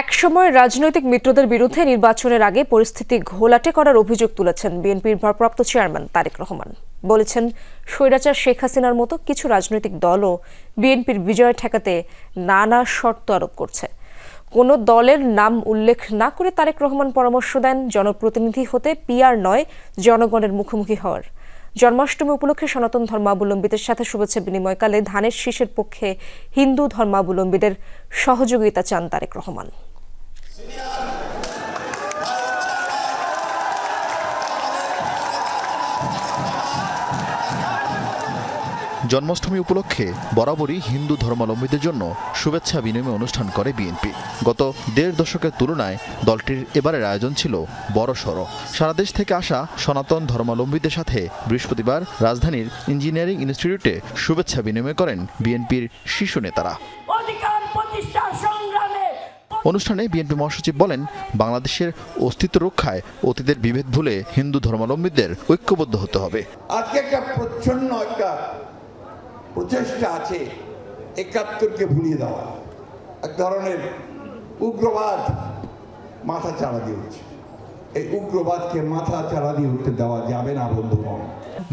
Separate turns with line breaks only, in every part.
একসময় রাজনৈতিক মিত্রদের বিরুদ্ধে নির্বাচনের আগে পরিস্থিতি ঘোলাটে করার অভিযোগ তুলেছেন বিএনপির ভারপ্রাপ্ত চেয়ারম্যান তারেক রহমান। বলেছেন, স্বৈরাচার শেখ হাসিনার মতো কিছু রাজনৈতিক দলও বিএনপির বিজয় ঠেকাতে নানা শর্ত আরোপ করছে। কোনো দলের নাম উল্লেখ না করে তারেক রহমান পরামর্শ দেন। জনপ্রতিনিধি হতে পিআর নয়, জনগণের মুখোমুখি হওয়ার। জন্মাষ্টমী উপলক্ষে সনাতন ধর্মাবলম্বীদের সাথে শুভেচ্ছা বিনিময়কালে ধানের শীষের পক্ষে হিন্দু ধর্মাবলম্বীদের সহযোগিতা চান তারেক রহমান।
জন্মাষ্টমী উপলক্ষে বরাবরই হিন্দু ধর্মাবলম্বীদের জন্য শুভেচ্ছা বিনিময় অনুষ্ঠান করে বিএনপি। গত দেড় দশকের তুলনায় দলটির এবারের আয়োজন ছিল বড়সড়। সারা দেশ থেকে আসা সনাতন ধর্মাবলম্বীদের সাথে বৃহস্পতিবার রাজধানীর ইঞ্জিনিয়ারিং ইনস্টিটিউটে শুভেচ্ছা বিনিময় করেন বিএনপির শীর্ষ নেতারা। অনুষ্ঠানে বিএনপি মহাসচিব বলেন বাংলাদেশের অস্তিত্ব রক্ষায় অতীতের বিভেদ ভুলে হিন্দু ধর্মাবলম্বীদের ঐক্যবদ্ধ হতে হবে।
আজকে একটা প্রচ্ছন্ন একটা প্রচেষ্টা আছে একাত্তরকে ভুলিয়ে দেওয়া। এক ধরনের উগ্রবাদ মাথা চাড়া দিয়ে উঠছে। এই উগ্রবাদকে মাথা চাড়া দিয়ে উঠতে দেওয়া যাবে না বন্ধুগণ।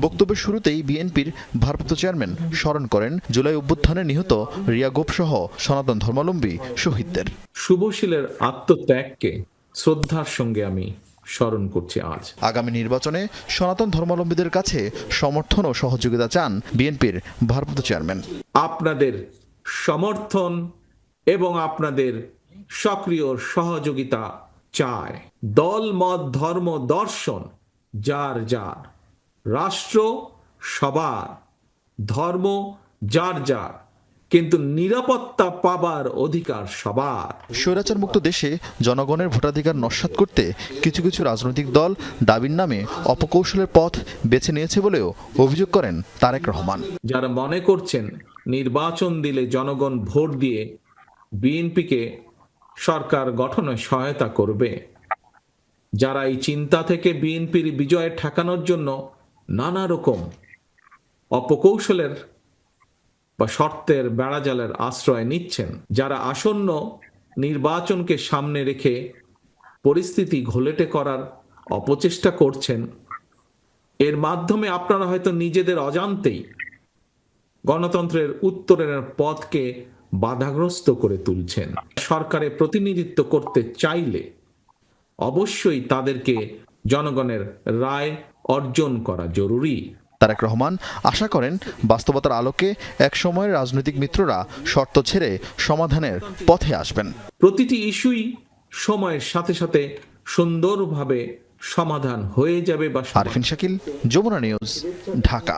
বক্তব্যের শুরুতেই বিএনপির ভারপ্রাপ্ত চেয়ারম্যান স্মরণ করেন জুলাই অভ্যুত্থানে নিহত রিয়া গোপ সহ সনাতন ধর্মাবলম্বী শহীদদের।
শুভশীলের আত্মত্যাগকে শ্রদ্ধার সঙ্গে আমি স্মরণ করছি আজ।
আগামী নির্বাচনে সনাতন ধর্মাবলম্বীদের কাছে সমর্থন ও সহযোগিতা চান বিএনপির ভারপ্রাপ্ত চেয়ারম্যান।
আপনাদের সমর্থন এবং আপনাদের সক্রিয় সহযোগিতা চায় দল মত ধর্ম দর্শন যার যার। রাষ্ট্র সবার। ধর্ম যার যার। কিন্তু নিরাপত্তা পাবার অধিকার সবার।
স্বৈরাচার মুক্ত দেশে জনগণের ভোটাধিকার নস্যাৎ করতে কিছু কিছু রাজনৈতিক দল দাবির নামে অপকৌশলের পথ বেছে নিয়েছে বলেও অভিযোগ করেন তারেক রহমান।
যারা মনে করছেন নির্বাচন দিলে জনগণ ভোট দিয়ে বিএনপিকে সরকার গঠনে সহায়তা করবে যারা এই চিন্তা থেকে বিএনপির বিজয় ঠেকানোর জন্য নানা রকম অপকৌশলের বা শর্তের বেড়াজালের আশ্রয় নিচ্ছেন, যারা আসন্ন নির্বাচনকে সামনে রেখে পরিস্থিতি ঘোলেটে করার অপচেষ্টা করছেন, এর মাধ্যমে আপনারা হয়তো নিজেদের অজান্তেই গণতন্ত্রের উত্তরের পথকে বাধাগ্রস্ত করে তুলছেন। সরকারে প্রতিনিধিত্ব করতে চাইলে অবশ্যই তাদেরকে জনগণের রায় অর্জন করা জরুরি।
তারেক রহমান আশা করেন বাস্তবতার আলোকে এক সময়ের রাজনৈতিক মিত্ররা শর্ত ছেড়ে সমাধানের পথে আসবেন।
প্রতিটি ইস্যুই সময়ের সাথে সাথে সুন্দরভাবে সমাধান হয়ে যাবে বা
আরফিন শাকিল যমুনা নিউজ ঢাকা।